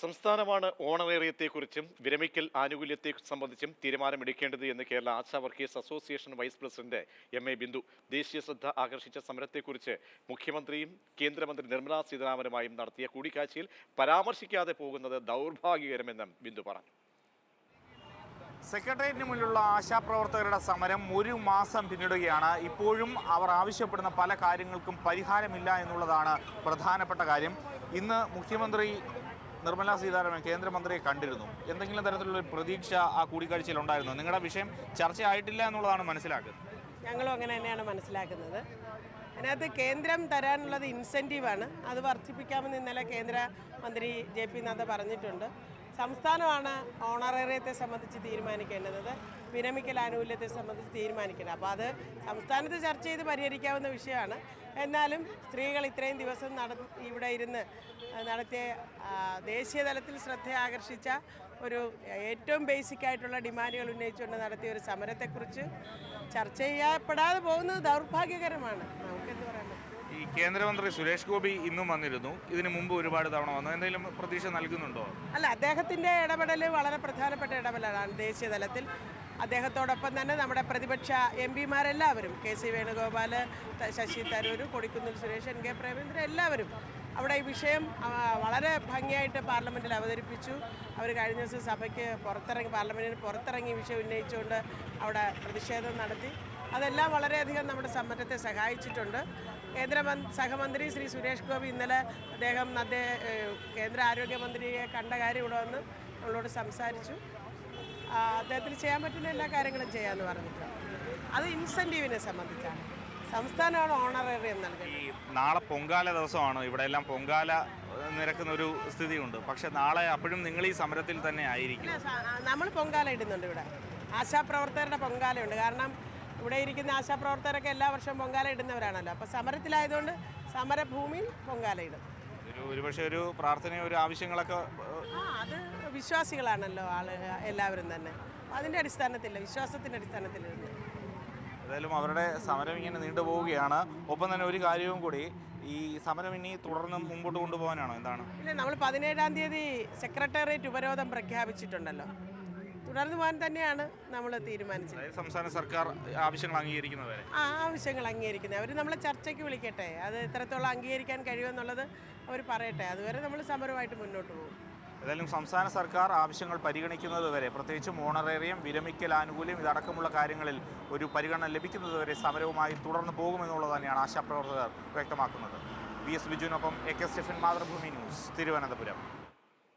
സംസ്ഥാനമാണ് ഓണറേറിയത്തെക്കുറിച്ചും വിരമിക്കൽ ആനുകൂല്യത്തെ സംബന്ധിച്ചും തീരുമാനമെടുക്കേണ്ടത് എന്ന് Kerala ASHA workers association vice president M A Bindu. ദേശീയ ശ്രദ്ധ ആകർഷിച്ച സമരത്തെക്കുറിച്ച് മുഖ്യമന്ത്രിയും കേന്ദ്രമന്ത്രി നിർമ്മലാ സീതാരാമനുമായും നടത്തിയ കൂടിക്കാഴ്ചയിൽ പരാമർശിക്കാതെ പോകുന്നത് ദൗർഭാഗ്യകരമെന്നും ബിന്ദു പറഞ്ഞു. സെക്രട്ടേറിയറ്റിന് മുന്നിലുള്ള ആശാപ്രവർത്തകരുടെ സമരം ഒരു മാസം പിന്നിടുകയാണ്. ഇപ്പോഴും അവർ ആവശ്യപ്പെടുന്ന പല കാര്യങ്ങൾക്കും പരിഹാരമില്ല എന്നുള്ളതാണ് പ്രധാനപ്പെട്ട കാര്യം. ഇന്ന് മുഖ്യമന്ത്രി നിർമ്മല സീതാരാമൻ കേന്ദ്രമന്ത്രിയെ കണ്ടിരുന്നു. എന്തെങ്കിലും തരത്തിലുള്ള പ്രതീക്ഷ ആ കൂടിക്കാഴ്ചയിൽ ഉണ്ടായിരുന്നു. നിങ്ങളുടെ വിഷയം ചർച്ചയായിട്ടില്ല എന്നുള്ളതാണ് മനസ്സിലാക്കുന്നത്. ഞങ്ങളും അങ്ങനെ തന്നെയാണ് മനസ്സിലാക്കുന്നത്. അതിനകത്ത് കേന്ദ്രം തരാനുള്ളത് ഇൻസെന്റീവാണ് അത് വർദ്ധിപ്പിക്കാമെന്ന് ഇന്നലെ കേന്ദ്ര മന്ത്രി ജെ പി നദ്ദ പറഞ്ഞിട്ടുണ്ട്. സംസ്ഥാനമാണ് ഓണറേറിയത്തെ സംബന്ധിച്ച് തീരുമാനിക്കേണ്ടത് വിരമിക്കൽ ആനുകൂല്യത്തെ സംബന്ധിച്ച് തീരുമാനിക്കേണ്ടത്. അപ്പോൾ അത് സംസ്ഥാനത്ത് ചർച്ച ചെയ്ത് പരിഹരിക്കാവുന്ന വിഷയമാണ്. എന്നാലും സ്ത്രീകൾ ഇത്രയും ദിവസം നട ഇവിടെ ഇരുന്ന് നടത്തിയ ദേശീയ തലത്തിൽ ശ്രദ്ധ ആകർഷിച്ച ഒരു ഏറ്റവും ബേസിക് ആയിട്ടുള്ള ഡിമാൻഡുകൾ ഉന്നയിച്ചുകൊണ്ട് നടത്തിയ ഒരു സമരത്തെക്കുറിച്ച് ചർച്ച ചെയ്യപ്പെടാതെ പോകുന്നത് ദൗർഭാഗ്യകരമാണ്. കേന്ദ്രമന്ത്രി സുരേഷ് ഗോപി ഇന്നും വന്നിരുന്നു. ഇതിനു മുമ്പ് ഒരുപാട് തവണ വന്നു. എന്തെങ്കിലും പ്രതീക്ഷ നൽകുന്നുണ്ടോ? അല്ല അദ്ദേഹത്തിന്റെ ഇടപെടൽ വളരെ പ്രധാനപ്പെട്ട ഇടപെടലാണ് ദേശീയ തലത്തിൽ. അദ്ദേഹത്തോടൊപ്പം തന്നെ നമ്മുടെ പ്രതിപക്ഷ M പിമാരെല്ലാവരും K C Venugopal Shashi Tharoor Kodikunnil Suresh N K Premachandran എല്ലാവരും അവിടെ ഈ വിഷയം വളരെ ഭംഗിയായിട്ട് പാർലമെന്റിൽ അവതരിപ്പിച്ചു. അവർ കഴിഞ്ഞ ദിവസം സഭയ്ക്ക് പുറത്തിറങ്ങി പാർലമെന്റിന് പുറത്തിറങ്ങി വിഷയം ഉന്നയിച്ചുകൊണ്ട് അവിടെ പ്രതിഷേധം നടത്തി. അതെല്ലാം വളരെയധികം നമ്മുടെ സമരത്തെ സഹായിച്ചിട്ടുണ്ട്. കേന്ദ്ര സഹമന്ത്രി ശ്രീ സുരേഷ് ഗോപി ഇന്നലെ അദ്ദേഹം അദ്ദേഹം കേന്ദ്ര ആരോഗ്യമന്ത്രിയെ കണ്ട കാര്യം ഇവിടെ വന്ന് നമ്മളോട് സംസാരിച്ചു. അദ്ദേഹത്തിന് ചെയ്യാൻ പറ്റുന്ന എല്ലാ കാര്യങ്ങളും ചെയ്യാമെന്ന് പറഞ്ഞിട്ടുണ്ട്. അത് ഇൻസെന്റീവിനെ സംബന്ധിച്ചാണ്. സംസ്ഥാനമാണ് ഓണറേറിയം നൽകുന്നത്. ഈ നാളെ പൊങ്കാല ദിവസമാണ്? ഇവിടെ എല്ലാം പൊങ്കാല നിരക്കുന്ന ഒരു സ്ഥിതിയുണ്ട്. പക്ഷെ നാളെ അപ്പോഴും നിങ്ങൾ ഈ സമരത്തിൽ തന്നെ ആയിരിക്കും. നമ്മൾ പൊങ്കാല ഇടുന്നുണ്ട് ഇവിടെ. ആശാപ്രവർത്തകരുടെ പൊങ്കാലയുണ്ട്. കാരണം ഇവിടെ ഇരിക്കുന്ന ആശാപ്രവർത്തകരൊക്കെ എല്ലാ വർഷവും പൊങ്കാല ഇടുന്നവരാണല്ലോ. അപ്പോൾ സമരത്തിലായതുകൊണ്ട് സമരഭൂമിയിൽ പൊങ്കാല ഇടും. ഒരു ഒരുപക്ഷെ ഒരു പ്രാർത്ഥനയും ഒരു ആവശ്യങ്ങളൊക്കെ അത് വിശ്വാസികളാണല്ലോ ആൾ എല്ലാവരും തന്നെ. അതിന്റെ അടിസ്ഥാനത്തില്ല വിശ്വാസത്തിന്റെ അടിസ്ഥാനത്തിൽ ഏതായാലും അവരുടെ സമരം ഇങ്ങനെ നീണ്ടുപോവുകയാണ് ഒപ്പം തന്നെ ഒരു കാര്യവും കൂടി ഈ സമരം ഇനി തുടർന്ന് മുമ്പോട്ട് കൊണ്ടുപോകാനാണോ? എന്താണ്? ഇല്ല നമ്മൾ പതിനേഴാം തീയതി സെക്രട്ടേറിയറ്റ് ഉപരോധം പ്രഖ്യാപിച്ചിട്ടുണ്ടല്ലോ. തുടർന്ന് പോകാൻ തന്നെയാണ് നമ്മൾ തീരുമാനിച്ചത്. അതായത് സംസ്ഥാന സർക്കാർ ആവശ്യങ്ങൾ അംഗീകരിക്കുന്നവരെ ആ ആവശ്യങ്ങൾ അംഗീകരിക്കുന്നത്. അവർ നമ്മളെ ചർച്ചയ്ക്ക് വിളിക്കട്ടെ. അത് എത്രത്തോളം അംഗീകരിക്കാൻ കഴിയുമെന്നുള്ളത് അവർ പറയട്ടെ. അതുവരെ നമ്മൾ സമരമായിട്ട് മുന്നോട്ട് പോകും. ഏതായാലും സംസ്ഥാന സർക്കാർ ആവശ്യങ്ങൾ പരിഗണിക്കുന്നത് വരെ പ്രത്യേകിച്ച് മോണറേറിയം വിരമിക്കൽ ആനുകൂല്യം ഇതടക്കമുള്ള കാര്യങ്ങളിൽ ഒരു പരിഗണന ലഭിക്കുന്നതുവരെ സമരവുമായി തുടർന്ന് പോകുമെന്നുള്ളത് തന്നെയാണ് ആശാപ്രവർത്തകർ വ്യക്തമാക്കുന്നത്. V S ബിജുവിനൊപ്പം A K Stephen Mathrubhumi news Thiruvananthapuram.